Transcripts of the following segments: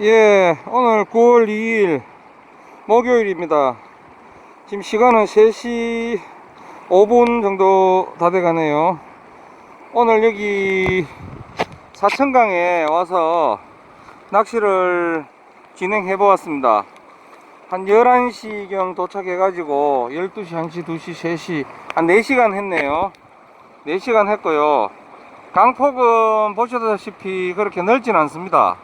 예, 오늘 9월 2일 목요일입니다. 지금 시간은 3시 5분 정도 다 돼가네요. 오늘 여기 사천강에 와서 낚시를 진행해 보았습니다. 한 11시경 도착해가지고 12시, 1시, 2시, 3시, 한 4시간 했네요. 4시간 했고요. 강폭은 보시다시피 그렇게 넓진 않습니다.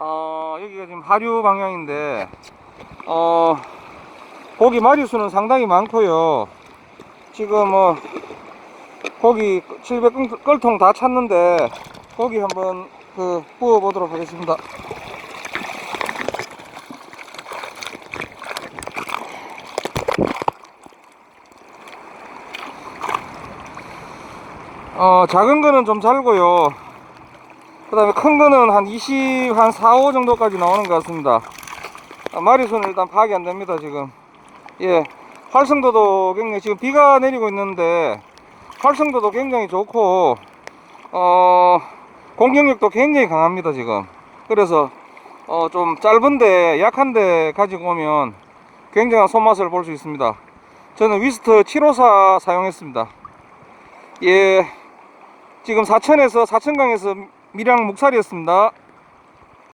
어, 여기가 지금 하류 방향인데, 어, 고기 마리수는 상당히 많고요. 지금 뭐, 고기 700 끌통 다 찼는데, 고기 한번 그, 구워 보도록 하겠습니다. 어, 작은 거는 좀 잘고요. 그 다음에 큰 거는 한 20, 한 4, 5 정도까지 나오는 것 같습니다. 아, 마리수는 일단 파악이 안 됩니다, 지금. 예. 활성도도 굉장히, 지금 비가 내리고 있는데, 활성도도 굉장히 좋고, 어, 공격력도 굉장히 강합니다, 지금. 그래서, 어, 좀 짧은데, 약한데 가지고 오면 굉장한 손맛을 볼 수 있습니다. 저는 위스트 754 사용했습니다. 예. 지금 사천에서 사천강에서 밀양 목살이었습니다.